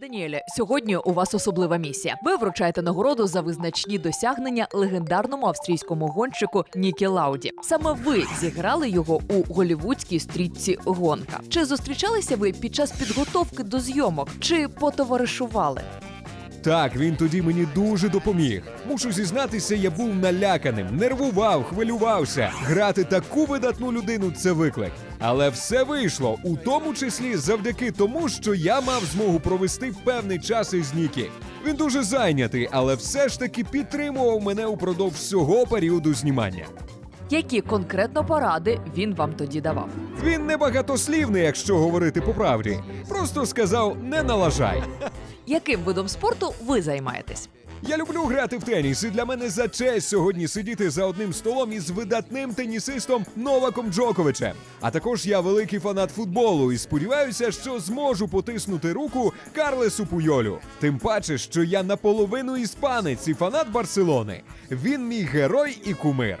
Даніеле, сьогодні у вас особлива місія. Ви вручаєте нагороду за визначні досягнення легендарному австрійському гонщику Нікі Лауді. Саме ви зіграли його у голівудській стрічці Гонка. Чи зустрічалися ви під час підготовки до зйомок, чи потоваришували? Так, він тоді мені дуже допоміг. Мушу зізнатися, я був наляканим, нервував, хвилювався. Грати таку видатну людину це виклик. Але все вийшло, у тому числі завдяки тому, що я мав змогу провести певний час із Нікі. Він дуже зайнятий, але все ж таки підтримував мене упродовж всього періоду знімання. Які конкретно поради він вам тоді давав? Він не багатослівний, якщо говорити по правді. Просто сказав: не налажай. Яким видом спорту ви займаєтесь? Я люблю грати в теніс, і для мене за честь сьогодні сидіти за одним столом із видатним тенісистом Новаком Джоковичем. А також я великий фанат футболу і сподіваюся, що зможу потиснути руку Карлесу Пуйолю. Тим паче, що я наполовину іспанець і фанат Барселони. Він мій герой і кумир.